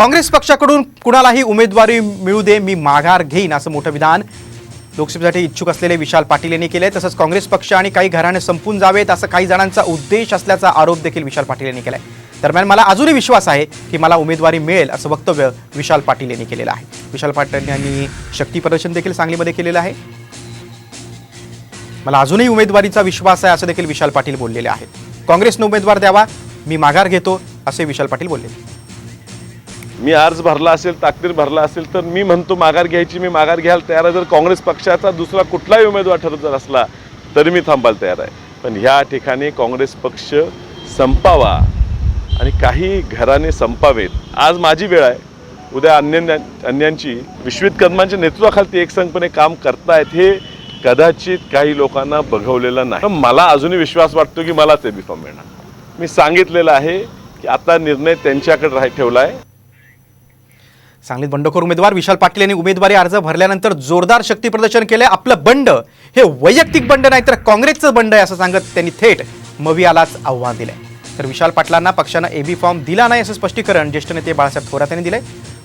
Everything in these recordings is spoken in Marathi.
काँग्रेस पक्षाकडून कुणालाही उमेदवारी मिळू दे मी माघार घेईन असं मोठं विधान लोकसभेसाठी इच्छुक असलेले विशाल पाटील यांनी केले तसंच काँग्रेस पक्ष आणि काही घराणे संपून जावेत असं काही जणांचा उद्देश असल्याचा आरोप देखील विशाल पाटील यांनी केलाय. दरम्यान मला अजूनही विश्वास आहे की मला उमेदवारी मिळेल असं वक्तव्य विशाल पाटील यांनी केलेलं आहे. विशाल पाटील यांनी शक्ती प्रदर्शन देखील सांगलीमध्ये केलेलं आहे. मला अजूनही उमेदवारीचा विश्वास आहे असं देखील विशाल पाटील बोललेले आहेत. काँग्रेसनं उमेदवार द्यावा मी माघार घेतो असे विशाल पाटील बोलले. मी अर्ज भरला असेल ताकदीर भरला असेल तर मी म्हणतो माघार घ्यायची मी माघार घ्यायला तयार आहे. जर काँग्रेस पक्षाचा दुसरा कुठलाही उमेदवार ठरत जर असला तरी मी थांबायला तयार आहे. पण ह्या ठिकाणी काँग्रेस पक्ष संपावा आणि काही घराने संपावेत. आज माझी वेळ आहे. उद्या अन्य अन्यांची विश्वित कदमांच्या नेतृत्वाखाली एकसंघपणे काम करतायत हे कदाचित काही लोकांना बघवलेलं नाही. पण मला अजूनही विश्वास वाटतो की मला ते बिफॉर्म मिळणार. मी सांगितलेलं आहे की आता निर्णय त्यांच्याकडे राह ठेवला आहे सांगलीत बंडखोर उमेदवार विशाल पाटील यांनी उमेदवारी अर्ज भरल्यानंतर जोरदार शक्ती प्रदर्शन केलंय आपलं बंड हे वैयक्तिक बंड नाही तर काँग्रेसचं बंड आहे असं सांगत त्यांनी थेट मवियालाच आव्हान दिलंय. तर विशाल पाटलांना पक्षानं एबी फॉर्म दिला नाही असं स्पष्टीकरण ज्येष्ठ नेते बाळासाहेब थोरात यांनी दिलंय.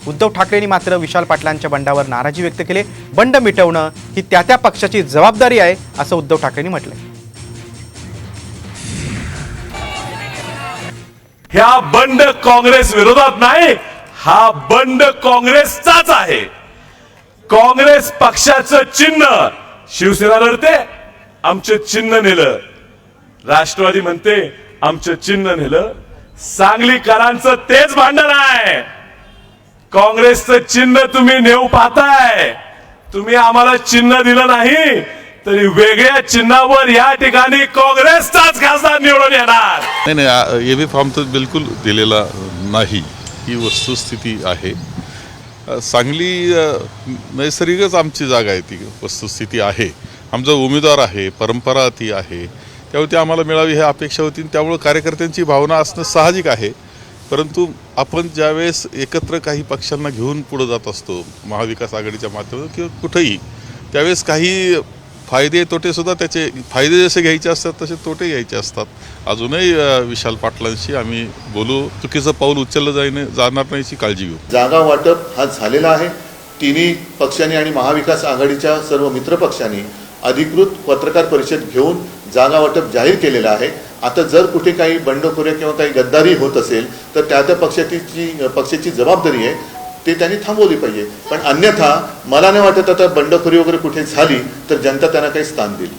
उद्धव ठाकरेंनी मात्र विशाल पाटलांच्या बंडावर नाराजी व्यक्त केली. बंड मिटवणं ही त्या त्या पक्षाची जबाबदारी आहे असं उद्धव ठाकरेंनी म्हटलंय. ह्या बंड काँग्रेस विरोधात नाही हा बंड काँग्रेसचाच आहे. काँग्रेस पक्षाचं चिन्ह शिवसेना लढते आमचं चिन्ह नेलं. राष्ट्रवादी म्हणते आमचं चिन्ह नेलं. सांगलीकरांचं तेच भांडण आहे. काँग्रेसचं चिन्ह तुम्ही नेऊ पाहताय. तुम्ही आम्हाला चिन्ह दिलं नाही तरी वेगळ्या चिन्हावर या ठिकाणी काँग्रेसचाच खासदार निवडून येणार. नाही नाही ए फॉर्म तर बिलकुल दिलेला नाही. ही वस्तुस्थिती आहे. सांगली नैसर्गिकच आमची जागा आहे ती वस्तुस्थिती आहे. आमचा उमेदवार आहे परंपरा ती आहे. त्यामुळे ती आम्हाला मिळावी ही अपेक्षा होती आणि त्यामुळं कार्यकर्त्यांची भावना असणं साहजिक आहे. परंतु आपण ज्यावेळेस एकत्र काही पक्षांना घेऊन पुढं जात असतो महाविकास आघाडीच्या माध्यमातून किंवा कुठंही त्यावेळेस काही फायदे तोटेसुद्धा त्याचे फायदे जसे घ्यायचे असतात तसे तोटे घ्यायचे असतात. अजूनही विशाल पाटलांशी आम्ही बोलू. चुकीचं पाऊल उचललं जाईन जाणार नाही काळजी घेऊ. जागा वाटप हा झालेला आहे. तिन्ही पक्षांनी आणि महाविकास आघाडीच्या सर्व मित्रपक्षांनी अधिकृत पत्रकार परिषद घेऊन जागा वाटप जाहीर केलेलं आहे. आता जर कुठे काही बंडखोऱ्या किंवा काही गद्दारी होत असेल तर त्या त्या पक्षाची पक्षाची जबाबदारी आहे. ते त्यांनी थांबवली पाहिजे. पण अन्यथा मला नाही वाटत आता बंडखोरी वगैरे कुठे झाली तर जनता त्यांना काही स्थान देईल.